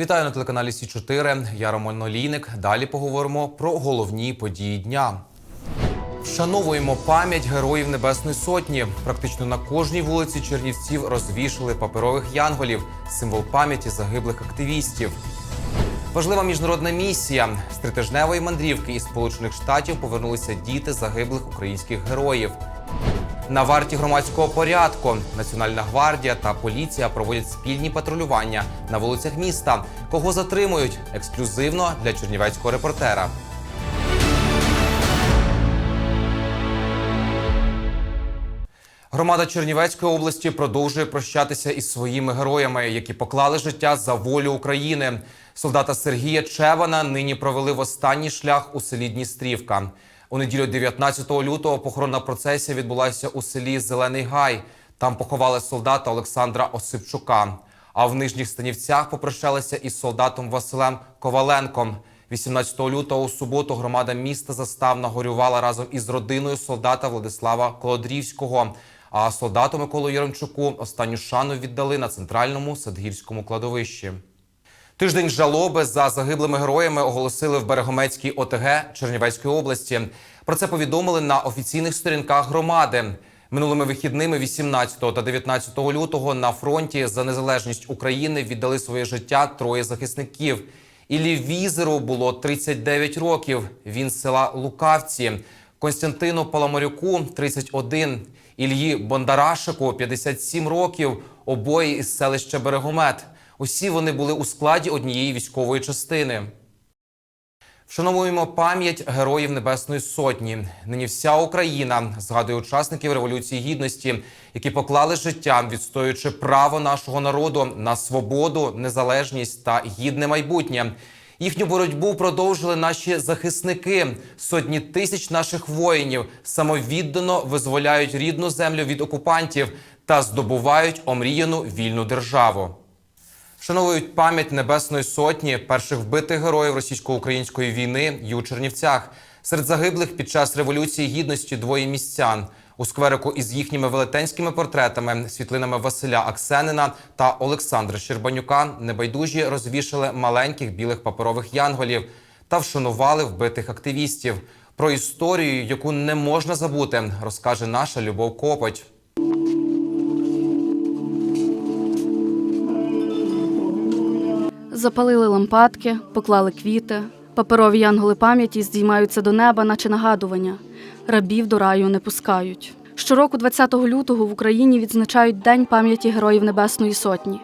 Вітаю на телеканалі Сі 4 Я Роман Олійник. Далі поговоримо про головні події дня. Вшановуємо пам'ять героїв Небесної Сотні. Практично на кожній вулиці Чернівців розвішали паперових янголів, символ пам'яті загиблих активістів. Важлива міжнародна місія з тритижневої мандрівки із Сполучених Штатів повернулися діти загиблих українських героїв. На варті громадського порядку Національна гвардія та поліція проводять спільні патрулювання на вулицях міста. Кого затримують ексклюзивно для чернівецького репортера. Громада Чернівецької області продовжує прощатися із своїми героями, які поклали життя за волю України. Солдата Сергія Чевана нині провели в останній шлях у селі Дністрівка. У неділю 19 лютого похоронна процесія відбулася у селі Зелений Гай. Там поховали солдата Олександра Осипчука. А в нижніх станівцях попрощалися із солдатом Василем Коваленком. 18 лютого у суботу громада міста заставна горювала разом із родиною солдата Владислава Колодрівського. А солдату Миколу Яремчуку останню шану віддали на центральному садгірському кладовищі. Тиждень жалоби за загиблими героями оголосили в Берегомецькій ОТГ Чернівецької області. Про це повідомили на офіційних сторінках громади. Минулими вихідними 18 та 19 лютого на фронті за незалежність України віддали своє життя троє захисників. Іллі Візеру було 39 років. Він з села Лукавці. Константину Паламарюку 31. Ільї Бондарашику 57 років. Обоє із селища Берегомет. Усі вони були у складі однієї військової частини. Вшановуємо пам'ять героїв Небесної Сотні. Нині вся Україна згадує учасників Революції Гідності, які поклали життя, відстоюючи право нашого народу на свободу, незалежність та гідне майбутнє. Їхню боротьбу продовжили наші захисники. Сотні тисяч наших воїнів самовіддано визволяють рідну землю від окупантів та здобувають омріяну вільну державу. Вшановують пам'ять Небесної Сотні перших вбитих героїв російсько-української війни і у Чернівцях. Серед загиблих під час революції гідності двоє містян. У скверику із їхніми велетенськими портретами, світлинами Василя Аксенина та Олександра Щербанюка небайдужі розвішали маленьких білих паперових янголів та вшанували вбитих активістів. Про історію, яку не можна забути, розкаже наша Любов Копоть. Запалили лампадки, поклали квіти. Паперові янголи пам'яті здіймаються до неба, наче нагадування. Рабів до раю не пускають. Щороку, 20 лютого, в Україні відзначають День пам'яті героїв Небесної Сотні.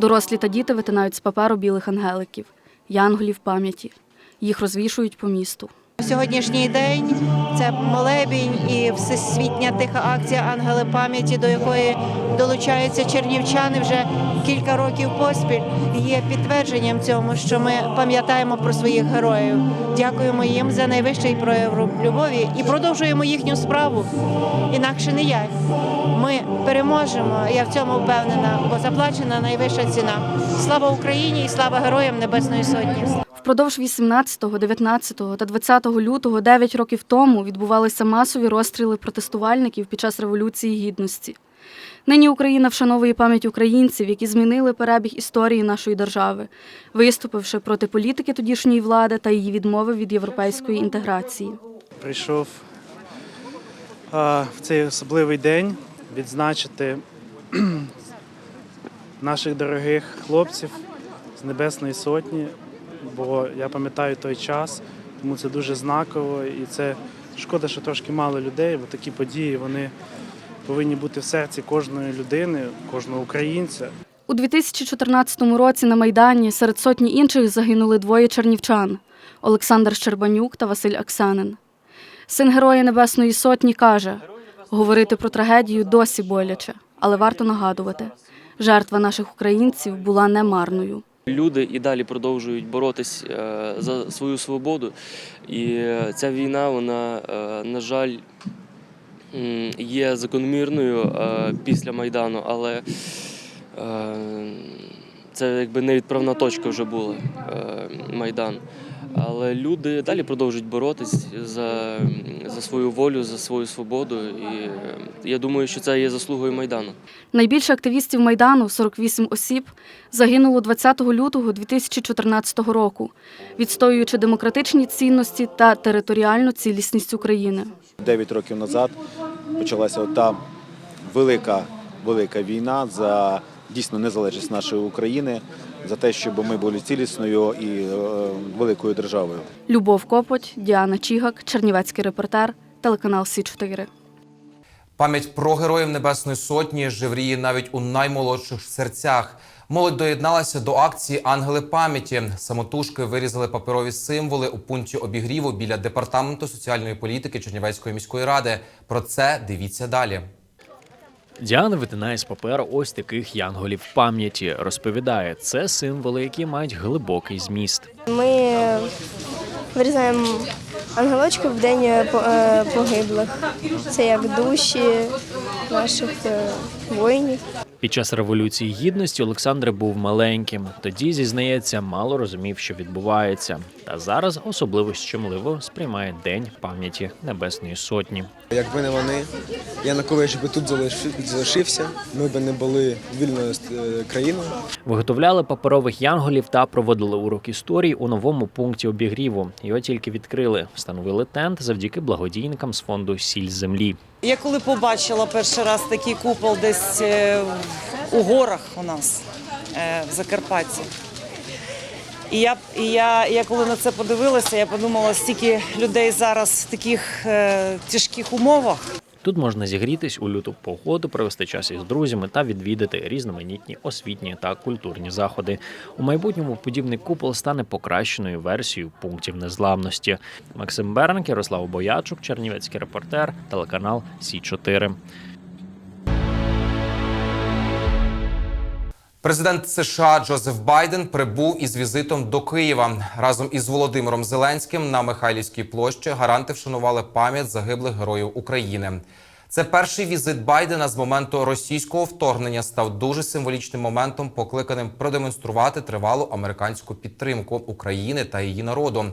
Дорослі та діти витинають з паперу білих ангеликів, янголів пам'яті. Їх розвішують по місту. Сьогоднішній день це молебінь і всесвітня тиха акція Ангели пам'яті, до якої долучаються чернівчани вже кілька років поспіль. Є підтвердженням цьому, що ми пам'ятаємо про своїх героїв. Дякуємо їм за найвищий прояв любові і продовжуємо їхню справу. Інакше не як. Ми переможемо. Я в цьому впевнена, бо заплачена найвища ціна. Слава Україні і слава героям Небесної Сотні. Впродовж 18, 19 та 20 лютого 9 років тому відбувалися масові розстріли протестувальників під час Революції Гідності. Нині Україна вшановує пам'ять українців, які змінили перебіг історії нашої держави, виступивши проти політики тодішньої влади та її відмови від європейської інтеграції. прийшов в цей особливий день відзначити наших дорогих хлопців з Небесної Сотні, бо я пам'ятаю той час, тому це дуже знаково і це шкода, що трошки мало людей, бо такі події вони повинні бути в серці кожної людини, кожного українця. У 2014 році на Майдані серед сотні інших загинули двоє чернівчан Олександр Щербанюк та Василь Аксанин. Син Героя Небесної Сотні каже: говорити про трагедію досі боляче, але варто нагадувати, жертва наших українців була не марною. Люди і далі продовжують боротись е, за свою свободу. І е, ця війна, вона, е, на жаль, є закономірною е, після Майдану, але е, це якби невідправна точка вже була е, Майдан. Але люди далі продовжують боротись за, за свою волю, за свою свободу. І я думаю, що це є заслугою Майдану. Найбільше активістів Майдану, 48 осіб, загинуло 20 лютого 2014 року, відстоюючи демократичні цінності та територіальну цілісність України. Дев'ять років назад почалася та велика, велика війна за дійсно незалежність нашої України, за те, щоб ми були цілісною і е, великою державою. Любов Копоть, Діана Чігак, Чернівецький репортер, телеканал Сі 4 Пам'ять про героїв Небесної Сотні живріє навіть у наймолодших серцях. Молодь доєдналася до акції Ангели пам'яті. Самотужки вирізали паперові символи у пункті обігріву біля департаменту соціальної політики Чернівецької міської ради. Про це дивіться далі. Діана витинає з паперу ось таких янголів пам'яті. Розповідає, це символи, які мають глибокий зміст. Ми вирізаємо ангелочки в день е, е, погиблих. Це як душі наших е, воїнів. Під час революції гідності Олександр був маленьким. Тоді зізнається, мало розумів, що відбувається. Та зараз особливо щемливо сприймає День пам'яті Небесної Сотні. Якби не вони, я на колись би тут залиши- залишився, ми б не були вільною е, країною. Виготовляли паперових янголів та проводили урок історії у новому пункті обігріву. Його тільки відкрили, встановили тент завдяки благодійникам з фонду Сіль землі. Я коли побачила перший раз такий купол десь е, у горах у нас е, в Закарпатті. І я, і я, я коли на це подивилася, я подумала, стільки людей зараз в таких е, тяжких умовах. Тут можна зігрітись у люту погоду, провести час із друзями та відвідати різноманітні освітні та культурні заходи. У майбутньому подібний купол стане покращеною версією пунктів незламності. Максим Бернк, Ярослав Боячук, Чернівецький репортер, телеканал Сі 4 Президент США Джозеф Байден прибув із візитом до Києва разом із Володимиром Зеленським на Михайлівській площі. Гаранти вшанували пам'ять загиблих героїв України. Це перший візит Байдена з моменту російського вторгнення став дуже символічним моментом, покликаним продемонструвати тривалу американську підтримку України та її народу.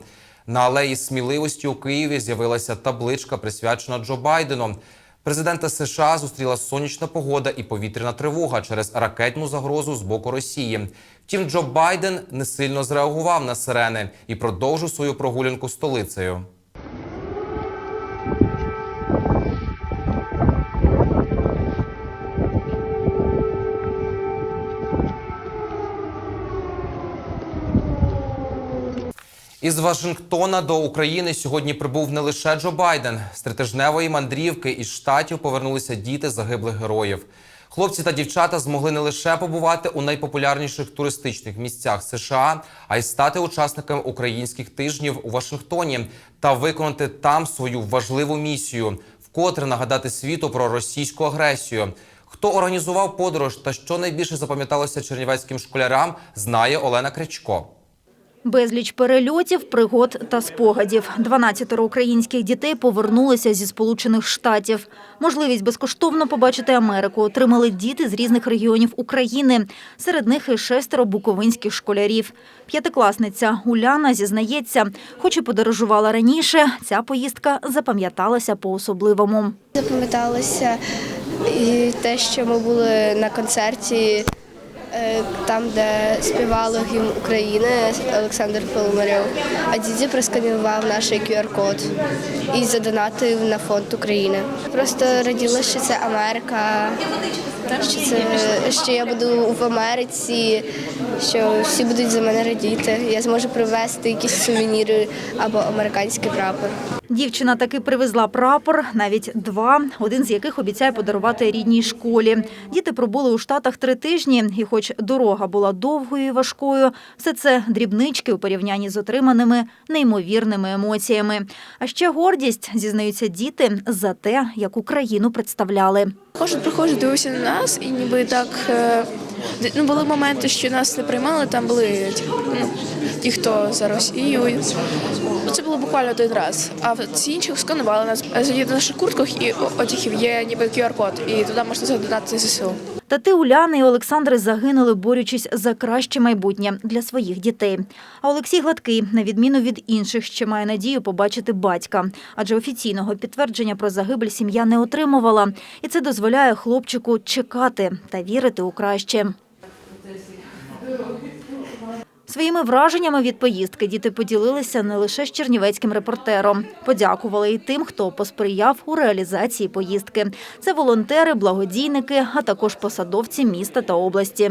На алеї сміливості у Києві з'явилася табличка, присвячена Джо Байдену. Президента США зустріла сонячна погода і повітряна тривога через ракетну загрозу з боку Росії. Втім, Джо Байден не сильно зреагував на сирени і продовжив свою прогулянку столицею. Із Вашингтона до України сьогодні прибув не лише Джо Байден. З тритижневої мандрівки із штатів повернулися діти загиблих героїв. Хлопці та дівчата змогли не лише побувати у найпопулярніших туристичних місцях США, а й стати учасниками українських тижнів у Вашингтоні та виконати там свою важливу місію вкотре нагадати світу про російську агресію. Хто організував подорож та що найбільше запам'яталося чернівецьким школярам, знає Олена Крячко. Безліч перельотів, пригод та спогадів. 12 українських дітей повернулися зі Сполучених Штатів. Можливість безкоштовно побачити Америку отримали діти з різних регіонів України. Серед них і шестеро буковинських школярів. П'ятикласниця Уляна зізнається, хоч і подорожувала раніше, ця поїздка запам'яталася по-особливому. Запам'яталося і те, що ми були на концерті. Е, Там, де співали гімн України Олександр Пономарьов, а діді просканував наш QR-код і задонатив на фонд України. Просто раділа, що це Америка, що це що я буду в Америці, що всі будуть за мене радіти. Я зможу привезти якісь сувеніри або американський прапор. Дівчина таки привезла прапор, навіть два, один з яких обіцяє подарувати рідній школі. Діти пробули у Штатах три тижні, і хоч дорога була довгою і важкою, все це дрібнички у порівнянні з отриманими неймовірними емоціями. А ще гордість, зізнаються діти, за те, яку країну представляли. Кожен приходить, дивився на нас, і ніби так е, ну, були моменти, що нас не приймали, там були ну, ті, хто за Росію. Ну, Це було буквально один раз. А всі інші сканували нас. Е, На наших куртках і одягів є ніби QR-код, і туди можна задонати ЗСУ. Тати Уляни і Олександри загинули, борючись за краще майбутнє для своїх дітей. А Олексій Гладкий, на відміну від інших, ще має надію побачити батька, адже офіційного підтвердження про загибель сім'я не отримувала, і це дозволяє хлопчику чекати та вірити у краще. Своїми враженнями від поїздки діти поділилися не лише з чернівецьким репортером. Подякували і тим, хто посприяв у реалізації поїздки. Це волонтери, благодійники, а також посадовці міста та області.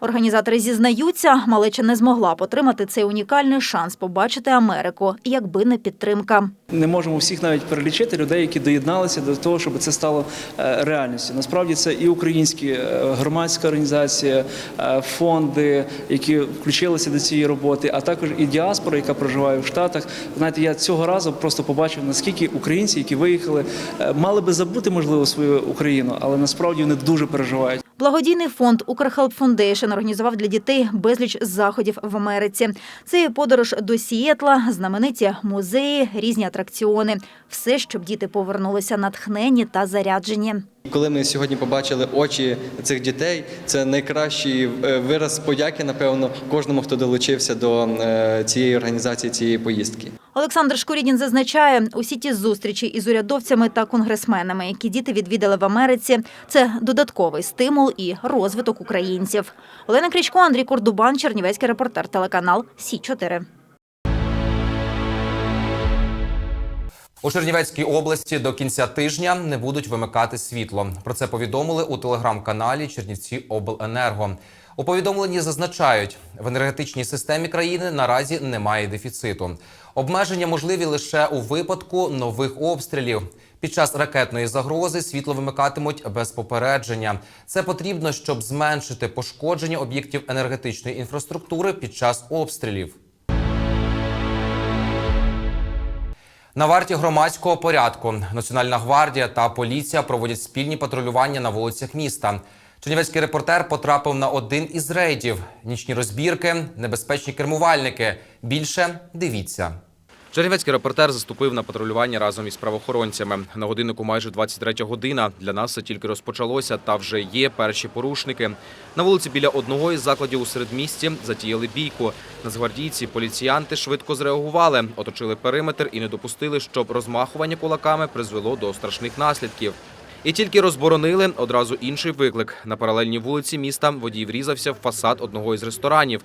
Організатори зізнаються, малеча не змогла потримати цей унікальний шанс побачити Америку, якби не підтримка. Не можемо всіх навіть перелічити людей, які доєдналися до того, щоб це стало е, реальністю. Насправді це і українські е, громадська організація, е, фонди, які включилися до цієї роботи, а також і діаспора, яка проживає в Штатах. Знаєте, я цього разу просто побачив, наскільки українці, які виїхали, мали би забути можливо свою Україну, але насправді вони дуже переживають. Благодійний фонд Укрхелп Фондейшн організував для дітей безліч заходів в Америці. Це і подорож до Сієтла, знамениті музеї, різні атракціони. Все, щоб діти повернулися натхнені та заряджені. Коли ми сьогодні побачили очі цих дітей, це найкращий е, вираз подяки, напевно, кожному, хто долучився до е, цієї організації, цієї поїздки. Олександр Шкурідін зазначає, усі ті зустрічі із урядовцями та конгресменами, які діти відвідали в Америці, це додатковий стимул і розвиток українців. Олена Крічко, Андрій Кордубан, Чернівецький репортер, телеканал Сі 4 У Чернівецькій області до кінця тижня не будуть вимикати світло. Про це повідомили у телеграм-каналі Чернівці Обленерго. У повідомленні зазначають, в енергетичній системі країни наразі немає дефіциту. Обмеження можливі лише у випадку нових обстрілів. Під час ракетної загрози світло вимикатимуть без попередження. Це потрібно, щоб зменшити пошкодження об'єктів енергетичної інфраструктури під час обстрілів. На варті громадського порядку Національна гвардія та поліція проводять спільні патрулювання на вулицях міста. Чернівецький репортер потрапив на один із рейдів: нічні розбірки, небезпечні кермувальники. Більше дивіться. Чернівецький репортер заступив на патрулювання разом із правоохоронцями. На годиннику майже 23 година. Для нас це тільки розпочалося, та вже є перші порушники. На вулиці біля одного із закладів у середмісті затіяли бійку. Нацгвардійці, поліціянти швидко зреагували, оточили периметр і не допустили, щоб розмахування кулаками призвело до страшних наслідків. І тільки розборонили одразу інший виклик. На паралельній вулиці міста водій врізався в фасад одного із ресторанів.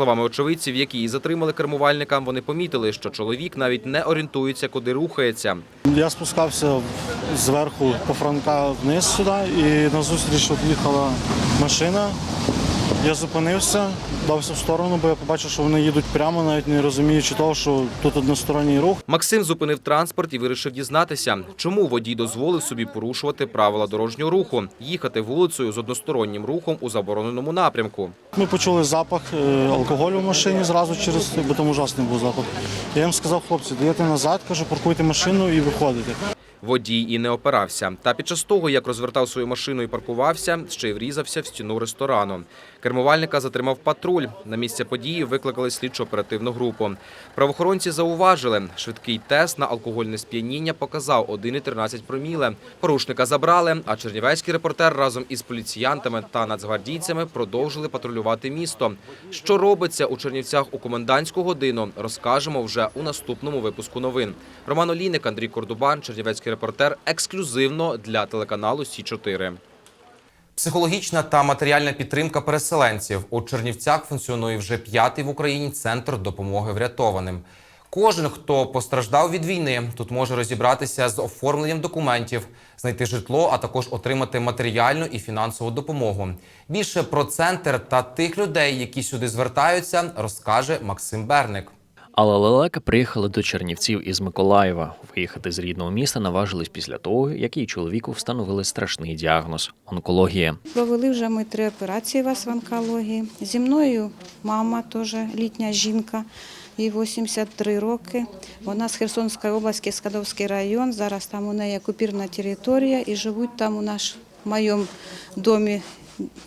Словами очевидців, які і затримали кермувальника, вони помітили, що чоловік навіть не орієнтується, куди рухається. Я спускався зверху по Франка вниз сюди, і назустріч об'їхала машина. Я зупинився, дався в сторону, бо я побачив, що вони їдуть прямо, навіть не розуміючи того, що тут односторонній рух. Максим зупинив транспорт і вирішив дізнатися, чому водій дозволив собі порушувати правила дорожнього руху, їхати вулицею з одностороннім рухом у забороненому напрямку. Ми почули запах е, алкоголю в машині зразу через, бо там ужасний був запах. Я їм сказав, хлопці, даєте назад, кажу, паркуйте машину і виходите. Водій і не опирався. Та під час того, як розвертав свою машину і паркувався, ще й врізався в стіну ресторану. Кермувальника затримав патруль. На місце події викликали слідчо-оперативну групу. Правоохоронці зауважили, швидкий тест на алкогольне сп'яніння показав 1,13 проміле. Порушника забрали, а чернівецький репортер разом із поліціянтами та нацгвардійцями продовжили патрулювати місто. Що робиться у Чернівцях у комендантську годину, розкажемо вже у наступному випуску новин. Роман Олійник, Андрій Кордубан, Чернівецький репортер, ексклюзивно для телеканалу Сі 4 Психологічна та матеріальна підтримка переселенців у Чернівцях функціонує вже п'ятий в Україні центр допомоги врятованим. Кожен, хто постраждав від війни, тут може розібратися з оформленням документів, знайти житло, а також отримати матеріальну і фінансову допомогу. Більше про центр та тих людей, які сюди звертаються, розкаже Максим Берник. Але лелека приїхали до Чернівців із Миколаєва. Виїхати з рідного міста наважились після того, як їй чоловіку встановили страшний діагноз онкологія. Провели вже ми три операції вас в онкології. Зі мною мама теж літня жінка, їй 83 роки. Вона з Херсонської області, Скадовський район. Зараз там у неї окупірна територія і живуть там у нас в моєму домі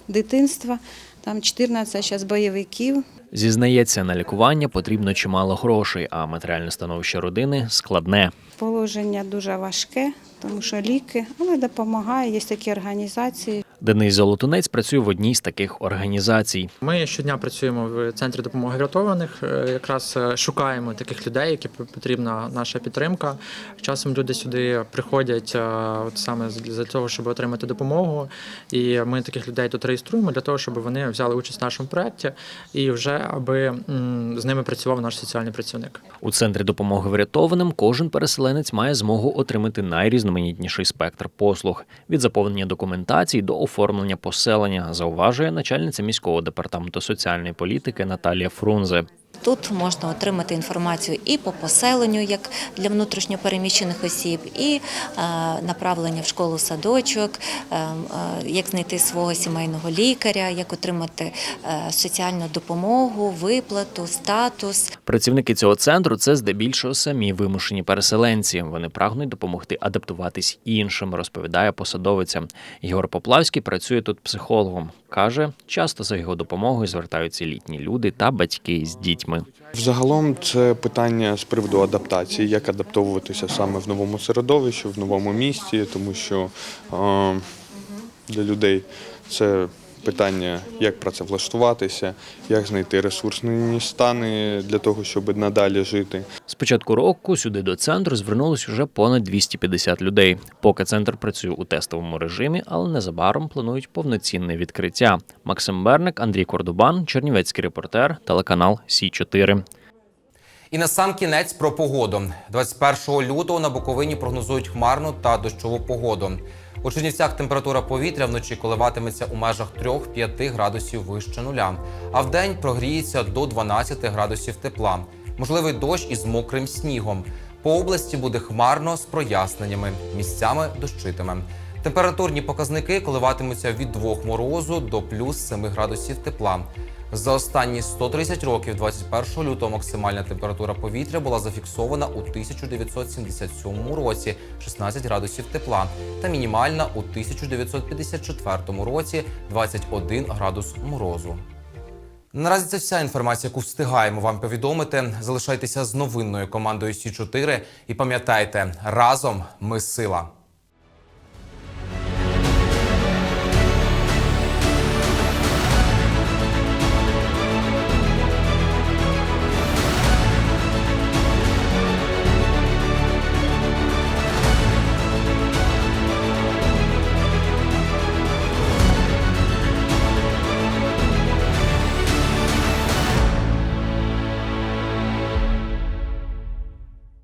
дитинства. Там 14 зараз бойовиків. Зізнається, на лікування потрібно чимало грошей, а матеріальне становище родини складне. Положення дуже важке, тому що ліки, але допомагає. Є такі організації. Денис Золотунець працює в одній з таких організацій. Ми щодня працюємо в центрі допомоги врятованих. е, Якраз е, шукаємо таких людей, які потрібна наша підтримка. Часом люди сюди приходять е, от саме для того, щоб отримати допомогу. І ми таких людей тут реєструємо для того, щоб вони взяли участь в нашому проєкті і вже аби з ними працював наш соціальний працівник. У центрі допомоги врятованим кожен переселенець має змогу отримати найрізноманітніший спектр послуг від заповнення документації до оформлення поселення, зауважує начальниця міського департаменту соціальної політики Наталія Фрунзе. Тут можна отримати інформацію і по поселенню, як для внутрішньопереміщених осіб, і е, направлення в школу садочок, е, е, як знайти свого сімейного лікаря, як отримати соціальну допомогу, виплату, статус. Працівники цього центру це здебільшого самі вимушені переселенці. Вони прагнуть допомогти адаптуватись іншим, розповідає посадовиця. Єгор Поплавський працює тут психологом. каже, часто за його допомогою звертаються літні люди та батьки з дітьми. Взагалом це питання з приводу адаптації, як адаптовуватися саме в новому середовищі, в новому місті, тому що е, для людей це питання, як працевлаштуватися, як знайти ресурсні стани для того, щоб надалі жити. З початку року сюди до центру звернулось уже понад 250 людей. Поки центр працює у тестовому режимі, але незабаром планують повноцінне відкриття. Максим Берник, Андрій Кордубан, Чернівецький репортер, телеканал Сі 4 І на сам кінець про погоду. 21 лютого на Буковині прогнозують хмарну та дощову погоду. У Чернівцях температура повітря вночі коливатиметься у межах 3-5 градусів вище нуля, а вдень прогріється до 12 градусів тепла. Можливий дощ із мокрим снігом. По області буде хмарно з проясненнями, місцями дощитиме. Температурні показники коливатимуться від 2 морозу до плюс 7 градусів тепла. За останні 130 років, 21 лютого, максимальна температура повітря була зафіксована у 1977 році 16 градусів тепла, та мінімальна у 1954 році 21 градус морозу. Наразі це вся інформація, яку встигаємо вам повідомити. Залишайтеся з новинною командою Сі 4 і пам'ятайте, разом ми сила.